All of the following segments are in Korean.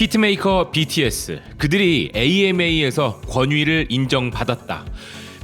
히트메이커 BTS 그들이 AMA에서 권위를 인정받았다.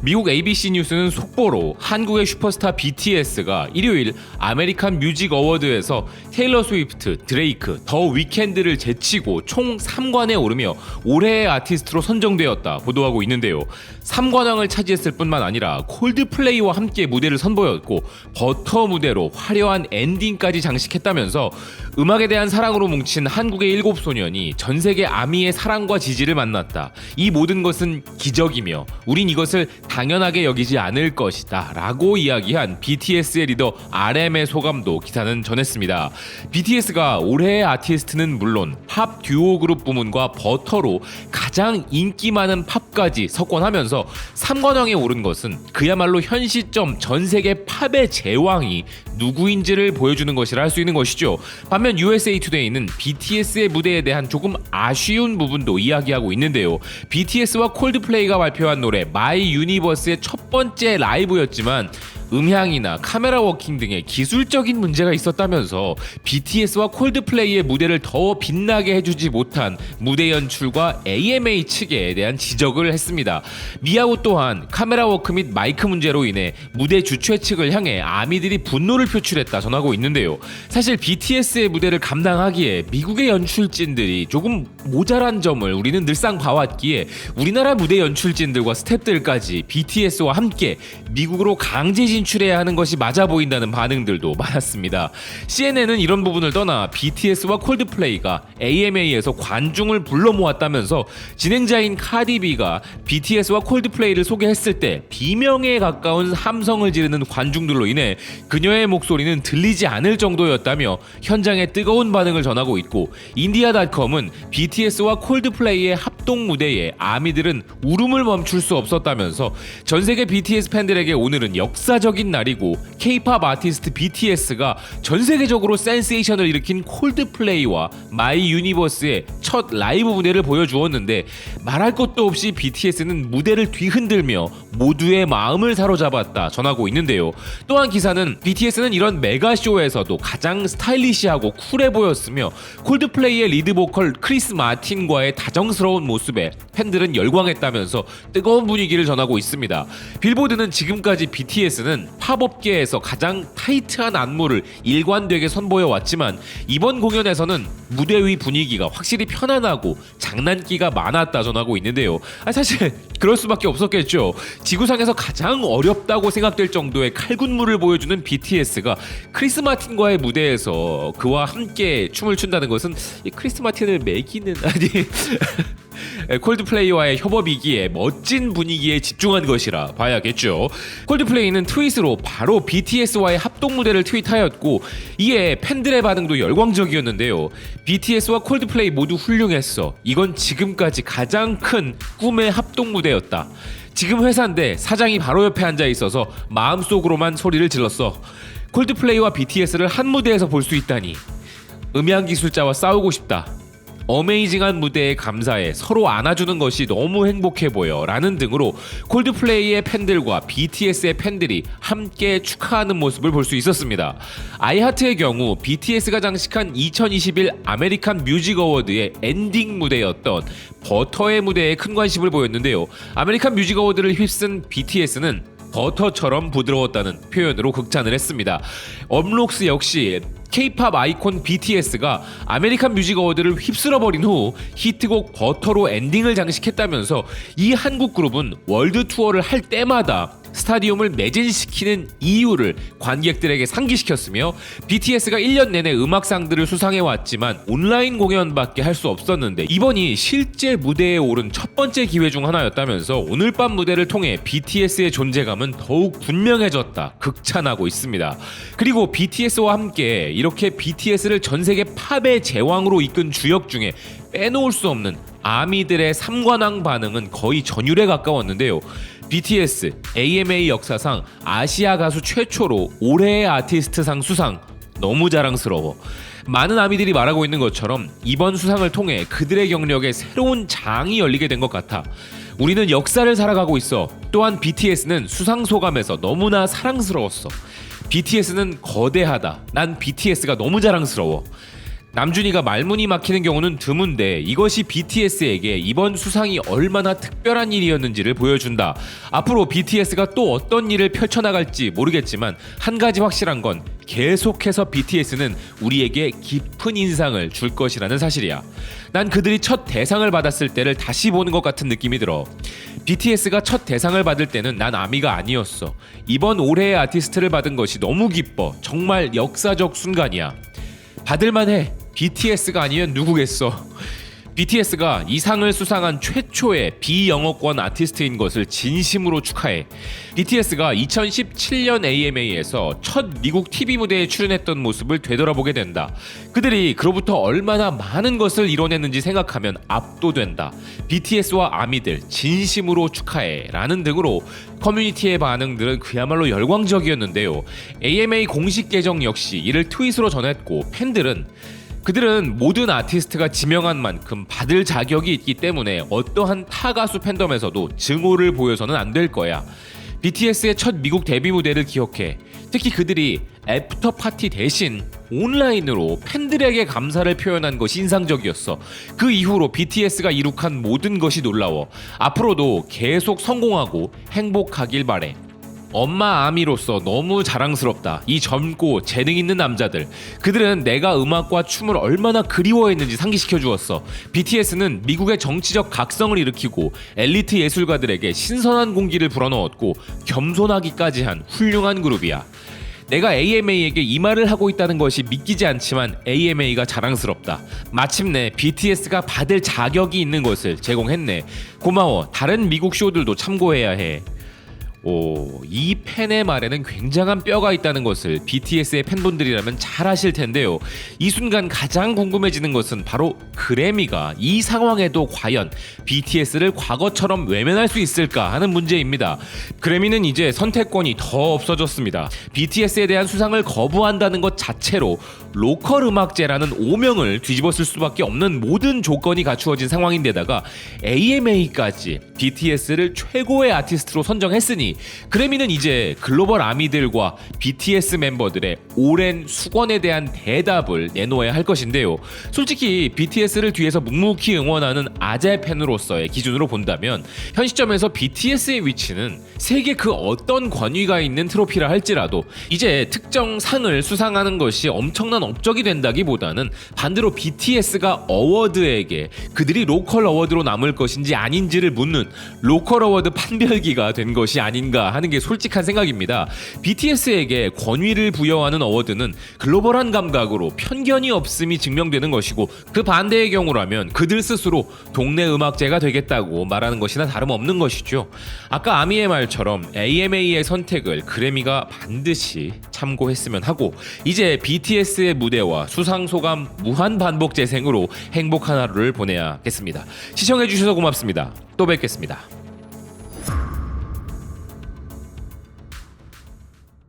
미국 ABC 뉴스는 속보로 한국의 슈퍼스타 BTS가 일요일 아메리칸 뮤직 어워드에서 테일러 스위프트, 드레이크, 더 위켄드를 제치고 총 3관에 오르며 올해의 아티스트로 선정되었다 보도하고 있는데요. 3관왕을 차지했을 뿐만 아니라 콜드플레이와 함께 무대를 선보였고 버터 무대로 화려한 엔딩까지 장식했다면서 음악에 대한 사랑으로 뭉친 한국의 일곱 소년이 전 세계 아미의 사랑과 지지를 만났다. 이 모든 것은 기적이며 우린 이것을 당연하게 여기지 않을 것이다. 라고 이야기한 BTS의 리더 RM의 소감도 기사는 전했습니다. BTS가 올해의 아티스트는 물론 팝 듀오 그룹 부문과 버터로 가장 인기 많은 팝까지 석권하면서 3관왕에 오른 것은 그야말로 현 시점 전 세계 팝의 제왕이 누구인지를 보여주는 것이라 할 수 있는 것이죠. 반면 USA Today는 BTS의 무대에 대한 조금 아쉬운 부분도 이야기하고 있는데요. BTS와 콜드플레이가 발표한 노래 마이 유니버 스의 첫 번째 라이브였지만 음향이나 카메라 워킹 등의 기술적인 문제가 있었다면서 BTS와 콜드플레이의 무대를 더 빛나게 해주지 못한 무대 연출과 AMA 측에 대한 지적을 했습니다. 미야오 또한 카메라 워크 및 마이크 문제로 인해 무대 주최 측을 향해 아미들이 분노를 표출했다 전하고 있는데요. 사실 BTS의 무대를 감당하기에 미국의 연출진들이 조금 모자란 점을 우리는 늘상 봐왔기에 우리나라 무대 연출진들과 스태프들까지 BTS와 함께 미국으로 강제 진출해야 하는 것이 맞아 보인다는 반응들도 많았습니다. CNN은 이런 부분을 떠나 BTS와 콜드플레이가 AMA에서 관중을 불러 모았다면서 진행자인 카디비가 BTS와 콜드플레이를 소개했을 때 비명에 가까운 함성을 지르는 관중들로 인해 그녀의 목소리는 들리지 않을 정도였다며 현장에 뜨거운 반응을 전하고 있고 인디아닷컴은 BTS와 콜드플레이의 합동 무대에 아미들은 울음을 멈출 수 없었다면서 전 세계 BTS 팬들에게 오늘은 역사적 인 날이고 K-팝 아티스트 BTS가 전 세계적으로 센세이션을 일으킨 콜드플레이와 마이 유니버스의 첫 라이브 무대를 보여주었는데 말할 것도 없이 BTS는 무대를 뒤흔들며 모두의 마음을 사로잡았다 전하고 있는데요. 또한 기사는 BTS는 이런 메가쇼에서도 가장 스타일리시하고 쿨해 보였으며 콜드플레이의 리드 보컬 크리스 마틴과의 다정스러운 모습에 팬들은 열광했다면서 뜨거운 분위기를 전하고 있습니다. 빌보드는 지금까지 BTS는 팝업계에서 가장 타이트한 안무를 일관되게 선보여 왔지만 이번 공연에서는 무대 위 분위기가 확실히 편안하고 장난기가 많았다 전하고 있는데요. 아, 사실 그럴 수밖에 없었겠죠. 지구상에서 가장 어렵다고 생각될 정도의 칼군무를 보여주는 BTS가 크리스 마틴과의 무대에서 그와 함께 춤을 춘다는 것은 이 크리스 마틴을 매기는 아니 콜드플레이와의 협업이기에 멋진 분위기에 집중한 것이라 봐야겠죠. 콜드플레이는 트윗으로 바로 BTS와의 합동 무대를 트윗하였고 이에 팬들의 반응도 열광적이었는데요. BTS와 콜드플레이 모두 훌륭했어. 이건 지금까지 가장 큰 꿈의 합동 무대였다. 지금 회사인데 사장이 바로 옆에 앉아 있어서 마음속으로만 소리를 질렀어. 콜드플레이와 BTS를 한 무대에서 볼 수 있다니. 음향 기술자와 싸우고 싶다. 어메이징한 무대에 감사해 서로 안아주는 것이 너무 행복해 보여 라는 등으로 콜드플레이의 팬들과 BTS의 팬들이 함께 축하하는 모습을 볼 수 있었습니다. 아이하트의 경우 BTS가 장식한 2021 아메리칸 뮤직 어워드의 엔딩 무대였던 버터의 무대에 큰 관심을 보였는데요. 아메리칸 뮤직 어워드를 휩쓴 BTS는 버터처럼 부드러웠다는 표현으로 극찬을 했습니다. 업록스 역시 K-팝 아이콘 BTS가 아메리칸 뮤직 어워드를 휩쓸어 버린 후 히트곡 버터로 엔딩을 장식했다면서 이 한국 그룹은 월드 투어를 할 때마다 스타디움을 매진시키는 이유를 관객들에게 상기시켰으며 BTS가 1년 내내 음악상들을 수상해 왔지만 온라인 공연밖에 할 수 없었는데 이번이 실제 무대에 오른 첫 번째 기회 중 하나였다면서 오늘 밤 무대를 통해 BTS의 존재감은 더욱 분명해졌다 극찬하고 있습니다. 그리고 BTS와 함께 이렇게 BTS를 전 세계 팝의 제왕으로 이끈 주역 중에 빼놓을 수 없는 아미들의 삼관왕 반응은 거의 전율에 가까웠는데요. BTS AMA 역사상 아시아 가수 최초로 올해의 아티스트상 수상 너무 자랑스러워. 많은 아미들이 말하고 있는 것처럼 이번 수상을 통해 그들의 경력에 새로운 장이 열리게 된 것 같아. 우리는 역사를 살아가고 있어. 또한 BTS는 수상 소감에서 너무나 사랑스러웠어. BTS는 거대하다. 난 BTS가 너무 자랑스러워. 남준이가 말문이 막히는 경우는 드문데 이것이 BTS에게 이번 수상이 얼마나 특별한 일이었는지를 보여준다. 앞으로 BTS가 또 어떤 일을 펼쳐나갈지 모르겠지만 한 가지 확실한 건 계속해서 BTS는 우리에게 깊은 인상을 줄 것이라는 사실이야. 난 그들이 첫 대상을 받았을 때를 다시 보는 것 같은 느낌이 들어. BTS가 첫 대상을 받을 때는 난 아미가 아니었어. 이번 올해의 아티스트를 받은 것이 너무 기뻐. 정말 역사적 순간이야. 받을만 해. BTS가 아니면 누구겠어. BTS가 이 상을 수상한 최초의 비영어권 아티스트인 것을 진심으로 축하해. BTS가 2017년 AMA에서 첫 미국 TV 무대에 출연했던 모습을 되돌아보게 된다. 그들이 그로부터 얼마나 많은 것을 이뤄냈는지 생각하면 압도된다. BTS와 아미들 진심으로 축하해. 라는 등으로 커뮤니티의 반응들은 그야말로 열광적이었는데요. AMA 공식 계정 역시 이를 트윗으로 전했고 팬들은 그들은 모든 아티스트가 지명한 만큼 받을 자격이 있기 때문에 어떠한 타 가수 팬덤에서도 증오를 보여서는 안 될 거야. BTS의 첫 미국 데뷔 무대를 기억해. 특히 그들이 애프터 파티 대신 온라인으로 팬들에게 감사를 표현한 것이 인상적이었어. 그 이후로 BTS가 이룩한 모든 것이 놀라워. 앞으로도 계속 성공하고 행복하길 바래. 엄마 아미로서 너무 자랑스럽다. 이 젊고 재능 있는 남자들. 그들은 내가 음악과 춤을 얼마나 그리워했는지 상기시켜 주었어. BTS는 미국의 정치적 각성을 일으키고 엘리트 예술가들에게 신선한 공기를 불어넣었고 겸손하기까지 한 훌륭한 그룹이야. 내가 AMA에게 이 말을 하고 있다는 것이 믿기지 않지만 AMA가 자랑스럽다. 마침내 BTS가 받을 자격이 있는 것을 제공했네. 고마워. 다른 미국 쇼들도 참고해야 해. 오, 이 팬의 말에는 굉장한 뼈가 있다는 것을 BTS의 팬분들이라면 잘 아실 텐데요. 이 순간 가장 궁금해지는 것은 바로 그래미가 이 상황에도 과연 BTS를 과거처럼 외면할 수 있을까 하는 문제입니다. 그래미는 이제 선택권이 더 없어졌습니다. BTS에 대한 수상을 거부한다는 것 자체로 로컬 음악제라는 오명을 뒤집었을 수밖에 없는 모든 조건이 갖추어진 상황인데다가 AMA까지 BTS를 최고의 아티스트로 선정했으니 그래미는 이제 글로벌 아미들과 BTS 멤버들의 오랜 수건에 대한 대답을 내놓아야 할 것인데요. 솔직히 BTS를 뒤에서 묵묵히 응원하는 아재 팬으로서의 기준으로 본다면 현 시점에서 BTS의 위치는 세계 그 어떤 권위가 있는 트로피라 할지라도 이제 특정 상을 수상하는 것이 엄청난 업적이 된다기보다는 반대로 BTS가 어워드에게 그들이 로컬 어워드로 남을 것인지 아닌지를 묻는 로컬 어워드 판별기가 된 것이 아닌가 하는 게 솔직한 생각입니다. BTS에게 권위를 부여하는 어워드는 글로벌한 감각으로 편견이 없음이 증명되는 것이고 그 반대의 경우라면 그들 스스로 동네 음악제가 되겠다고 말하는 것이나 다름없는 것이죠. 아까 아미의 말처럼 AMA의 선택을 그래미가 반드시 참고했으면 하고 이제 BTS의 무대와 수상 소감 무한 반복 재생으로 행복한 하루를 보내야겠습니다. 시청해 주셔서 고맙습니다. 또 뵙겠습니다.